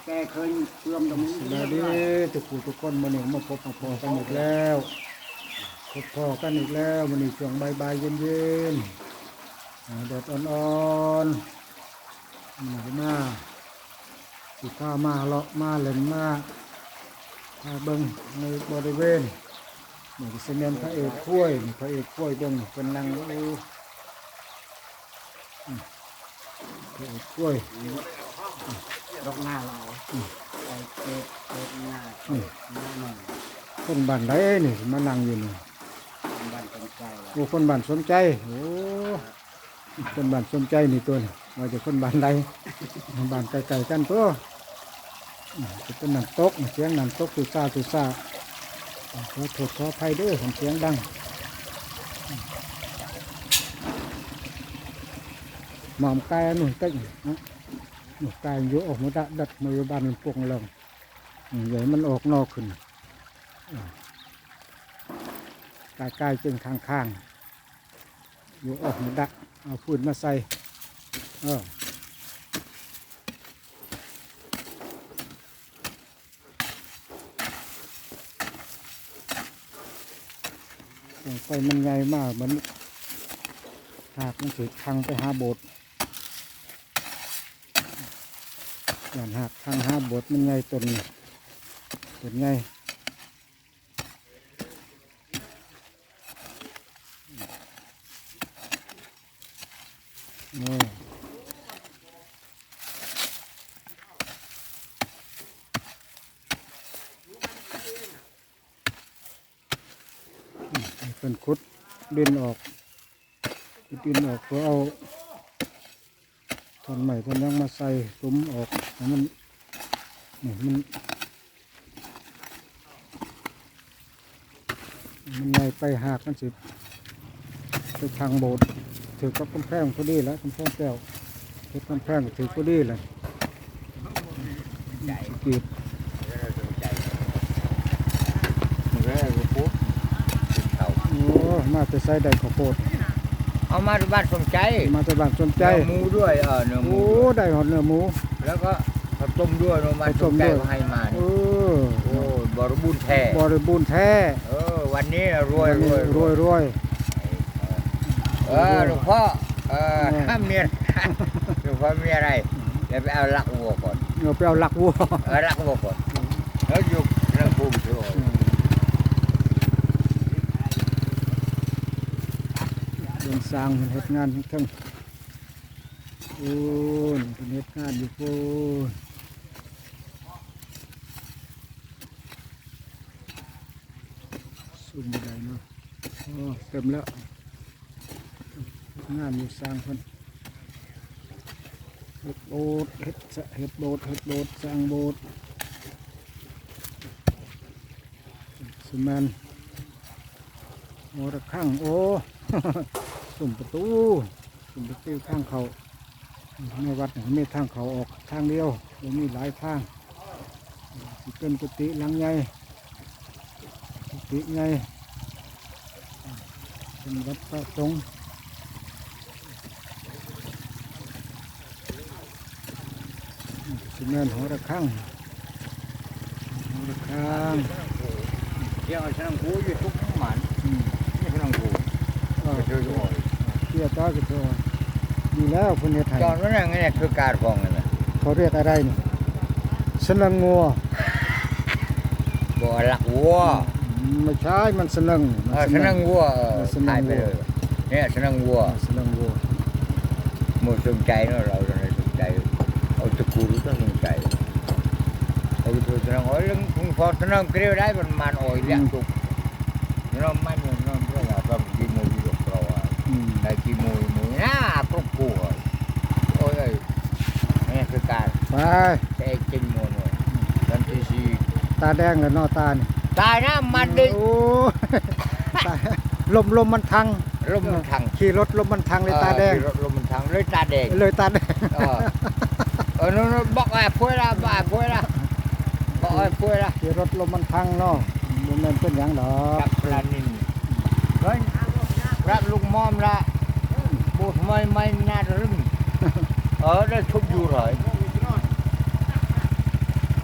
แกเคยเพื่อมตรงนี้สวัสดีทุกผู้ทุกคนมื้อนี้มาพบมาพอกันอีกแล้วพบพอกันอีกแล้วมื้อนี้ช่วงบ่ายเย็นๆอ่าแดดอ่อนๆมาวมาสิพามาเลาะมาเล่นมาพาเบิ่งในบริเวณนี่ก็สิแม่นพระเอกข้วยพระเอกข้วยเบิ่งเพิ่นนั่งอยู่อืมพระเอกข้วย ดอกหน้าเราไปเกิดเกิดหน้าอืมหน้าหน่อยคนบ้านใดนี่มานั่งอยู่นี่บ้านเป็นใจโอ้คนบ้านสนใจโอ้คนบ้านสนใจนี่ตัวนี่ว่าจะคนบ้านใดบ้านไกลๆกันตัวอืมจะเป็นน้ำตกเสียงน้ำตกตุซ่าตุซ่าขอโทษขออภัยเด้อของเสียงดังอืมหมอมกายหนุ่นเต็งนะ กายอยู่ออกมาดัดดัดมือบ้านมันปวงลงอืมใหญ่มันออกนอกขึ้นกายกายจึงข้างข้างๆอยู่ออกมาดักเอาฟืนมาใส่เออไฟมันใหญ่มากมันหากมันถือทางไปหาโบสถ์ อย่างหากทางห้าบสถ์มันใหญ่ต้นต้นใหญ่นี่เป็นคุดดินออกดินออกเพื่อเอา ท่อนใหม่ท่อนยังมาใส่ตุ้มออกให้มันนี่มันมันใหญ่ไปหากมันสิไปทางโบสถ์ถือกับกำแพงพอดีแล้วกำแพงแก้วถือกำแพงถือพอดีเลยสกีบมันก็กูปุ๊บโอ้มาแต่ใส่ได้ข้าวโพด เอามาที่บ้านสมใจมาแต่บ้านสนใจ เนื้อหมูด้วยเออเนื้อหมูโอ้ได้หอดเนื้อหมู แล้วก็ข้าวต้มด้วยเนื้อมันข้าวสต้มมใจด้วยเขาให้มาเอเนี่ยอโอ้บริบูรณ์แท้บริบูรณ์แท้เออวันนี้รวยรวยรวยรวย เออหลวงพ่อเออแม่ห้ามเมียหลวงพ่อมีอะไรเดี๋ยวไปเอาลักวัวก่อนเราไปเอาหลักวัว เออลักวัวก่อนแล้วยกเรื่องภูมิถือเอา เรื่อง สร้างเฮ็ดงานทั้งโอ้นเป็นเฮ็ดงานอยู่โอ้นสุ่มบ่ได้เนาะโอ้เต็มแล้วงานอยู่สร้างคนเฮ็ดโบสถ์เฮ็ดสะเฮ็ดโบสถ์เฮ็ดโบสถ์สร้างโบสถ์สแมนโอระฆังโอ้ สุ่มประตูสุ่มประตูทางเขาในวัดน่ะมีทางเขาออกทางเดียวบ่มีหลายทางสิเป็นกุฏิหลังใหญ่กุฏิใหญ่เป็นวัดพระสงฆ์สิแม่นหัวระฆังหัวระฆังเที่ยวช่างกูอยู่ทุกหมันอืมนี่ช่างกูเออไปช่วยด้วย เกี่ยวต้ากระตัวดีแล้วคนเฮ็ดให้ตอนนั้นไงเนี่ยคือการฟองเลยนะเขาเรียกอะไรนี่สนังงัวบ่ลักวัวอืมไม่ใช่มันสนังเออสนังวัวเออสนัถ่ายงไปวัวเลยเนี่ยสนังวัวสนังวัวหมดสนใจเนอะเราจะได้สนใจเอาตะกูรู้ต้องสนใจเอาไปตัวสนังโอ้ยเรื่องคุณพอสนังเกลียวได้มันมันโอ้ยเลี้ยงตุกเราไม่เหมือนเราเรื่องอะไรกีโมย ได้กีโมยโมยนะครบกูอะโอ้ยเอ้ยนี่คือการไปแค่กินโมยเลยทันทีชีตาแดงแล้วเนอตานี่ตายนะมันดิโอ้ตาลมลมมันทังลมมันทังขี่รถลมมันทังเลยตาแดงเออลมมันทังเลยตาแดงเลยตาแดงเออเออนู่นๆบอกไอ้พูดละบอกไอ้พูดละบอกไอ้พูดละขี่รถลมมันทังเนาะบ่แม่นเป็นหยังดอกกับปลานินเฮ้ยรับลูกมอมละ អូថ្មីមិនណាត់រឹងអើដល់ឈប់យូរហើយ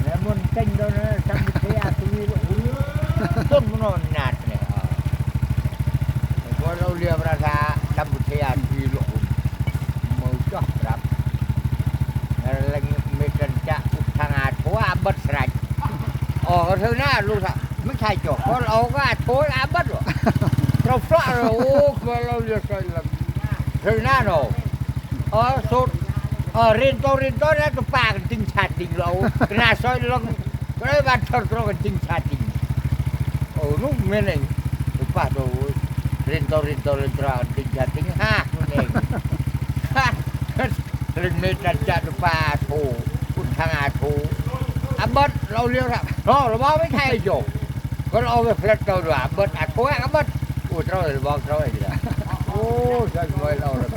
តែមុនចេញដល់តាមវិធីអាទីទុំនោះណាត់នេះគាត់នៅលៀបរថាកម្ពុជាអាទីលោកមកចោះប្រាប់ហើយលេងមេកញ្ចាក់ឧស្សាហៈធ្វើអាបិទស្រេចអស់ទៅណាលោកថាមិនឆៃចុះគាត់អោក៏អាធ្វើអាបិទត្រូវផ្លាក់អូខ្មៅលោកយកទៅឡើង Tornado. Ở sốt. Ở rin to rin to đó tôi pa cái tinh chặt tinh lâu. Cái nào soi lông. Cái đấy bạn thật rồi cái tinh chặt tinh. Ở lúc mình này tôi pa đồ rin to rin to rin to tinh chặt tinh ha. Này. Ha. Rin mê chặt chặt tôi pa thù. Cũng thằng à thù. À bớt lâu liêu ra. Rồi nó báo mới thay rồi. Còn ông phải phật đâu rồi bớt à cố gắng bớt. Ủa trời ơi, bọt trời ơi. โอ้สักไว้เราเลย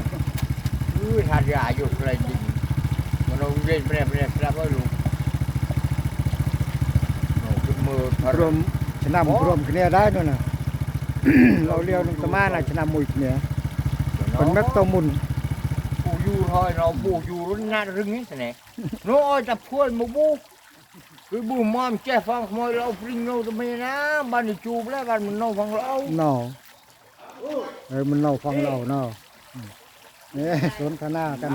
อื้ทานยาอยู่อะไรจริงมันเอาเล่นแปรแปรครับลุงขึ้นมือพรรวมชนะรวมคะแนนได้ด้วยนะเราเลี้ยวนึงตะมาน่ะชนะมวยเนี่ยเป็นแม็กตมุนปูอยู่หอยเราปูอยู่รุ่นหนารึงนี่สิเนี่ยโน้ยจับพวนมาบูคือบูมอมแจ้ฟังขโมยเราฟริงเราทำไมนะบ้านจูบแล้วกันมันนองฟังเราเนาะ เออมันเล่าฟังเราเนาะเนี่ยสนทนากัน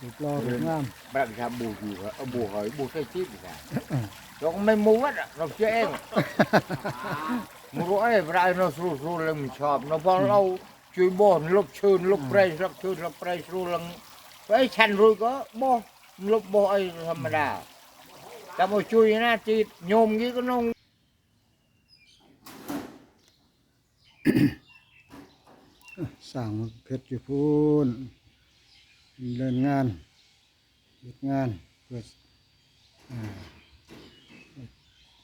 รูปรอรูปงามบ้านชาบูยูเหรอบูหอยบูใส่ชีพกันเราไม่มูวัดเราเชื่อเองมึงรู้ไอ้ไรเราสู้สู้เลยมันชอบเราพอเราช่วยบ่นลบชื่นลบเปรย์ลบชื่นลบเปรย์สู้ลังไอ้ฉันรู้ก็บ่ลบบ่ไอ้ธรรมดาแต่มาช่วยนะจีโยมงี้ก็นง สั่งเพชรอยู่พูนเล่นงานเฮ็ดงานเพื่ออ่า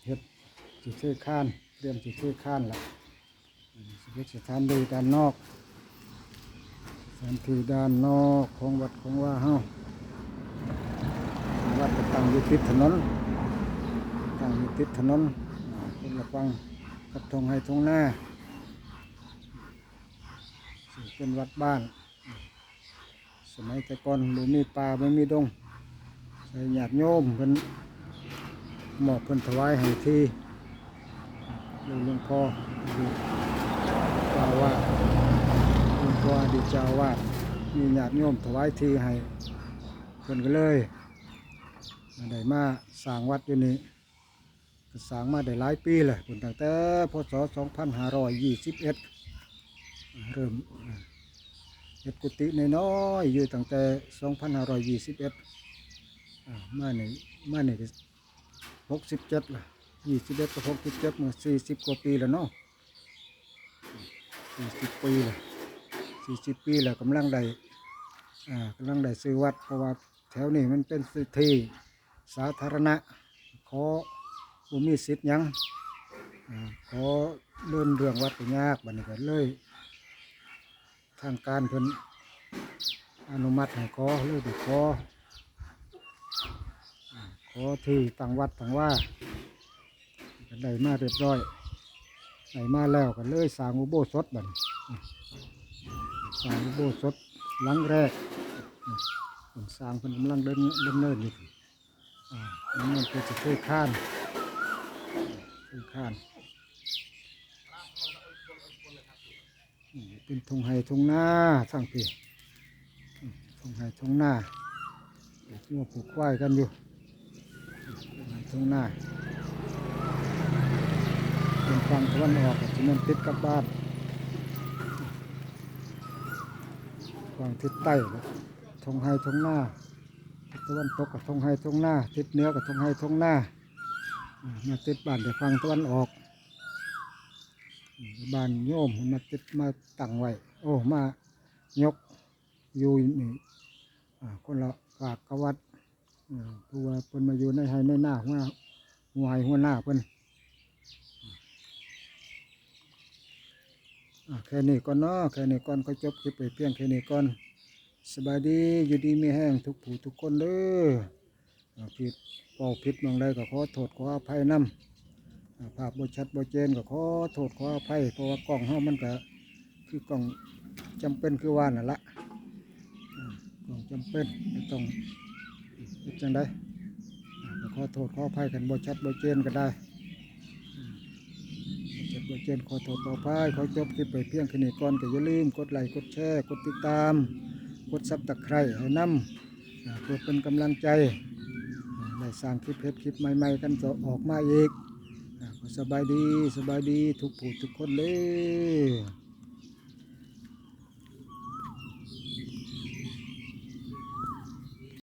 เฮ็ดสิเทข้านเตรียมสิเทข้านละเฮ็ดสถานดีด้านนอกสถานที่ด้านนอกของวัดของว่าเฮาวัดตั้งอยู่ติดถนนตั้งอยู่ติดถนนอ่าคนละฟังกับทงให้ทงหน้า เป็นวัดบ้าน สมัยแต่ก่อนบ่มีป่าไม่มีดงใส่ญาติโยมเพิ่นหมอบเพิ่นถวายให้ที่หลวงพ่อดีเจ้าวาหลวงพ่อดีเจ้าวามีญาติโยมถวายที่ให้เพิ่นก็เลยได้มาสร้างวัดอยู่นี่ก็สร้างมาได้หลายปีเลยเพิ่นตั้งแต่พศ2521 เริ่มเฮ็ดกุฏิน้อยอยู่ตั้งแต่2521อ่ามาในมาในก็67ล่ะ21กับ67มา40กว่าปีแล้วเนาะ40ปีแล้ว40ปีแล้วกำลังได้อ่ากำลังได้ซื้อวัดเพราะว่าแถวนี้มันเป็นสิทธิสาธารณะ ขอบ่มีสิทธิ์ยังอขอเดินเรื่องวัดก็ยากบัดนี้ก็เลย ทางการเพิ่นอนุมัติให้ขอเลยไปขอขอที่ต่างวัดต่างว่าได้มาเรียบร้อยได้มาแล้วก็เลยสร้างอุโบสถบันสร้างอุโบสถหลังแรกอ่าเพิ่นสร้างเพิ่นกำลังเดินดำเนินอยู่อ่าดำเนินเพื่อจะเทข้านเทข้านอืม เป็นทงไห้ทงหน้าสร้างปีอืมทงไห้ทงหน้าปลูกงัวปลูกควายกันอยู่ทงไห้ทงหน้าเป็นฝั่งตะวันออกก็จะมันติดกับบ้านฝั่งทิศใต้ทงไห้ทงหน้าตะวันตกกับทงไห้ทงหน้าทิศเหนือกับทงไห้ทงหน้ามาติดบ้านแต่ฝั่งตะวันออก บ้านโยมมาติดมาตั้งไว้ โอ้มายกอยู่นี่คนละฝากกวัดอ่าเพราะว่าเพิ่นมาอยู่ในให้ในหน้าหัวหัวให้หัวหน้าเพิ่นแค่นี้ก่อนเนาะแค่นี้ก่อนก็จบคลิปไปเพียงแค่นี้ก่อนสบายดีอยู่ดีมีแห้งทุกผู้ทุกคนเด้อผิดเป่าผิดบางใดก็ขอโทษขออภัยนำอ่า ภาพบชัดบเจนก็ขอโทษขออภัยเพราะว่ากล้องเฮามันก็คือกล้องจำเป็นคือว่านั่นละกล้องจำเป็นไม่ต้องเฮ็ดจังไดขอโทษขออภัยกันบ่ชัดบ่เจนก็ได้อืมบ่ชัดบ่เจนขอโทษขออภัยขอจบคลิปไปเพียงแค่นี้ก่อนก็อย่าลืมกดไลค์กดแชร์กดติดตาม กดซับตะไคร้ให้นำเพื่อเป็นกำลังใจอ่าได้สร้างคลิปเพชรคลิปใหม่ ๆ กันจะออกมาอีก สบายดีสบายดีทุกผู้ทุกคนเลย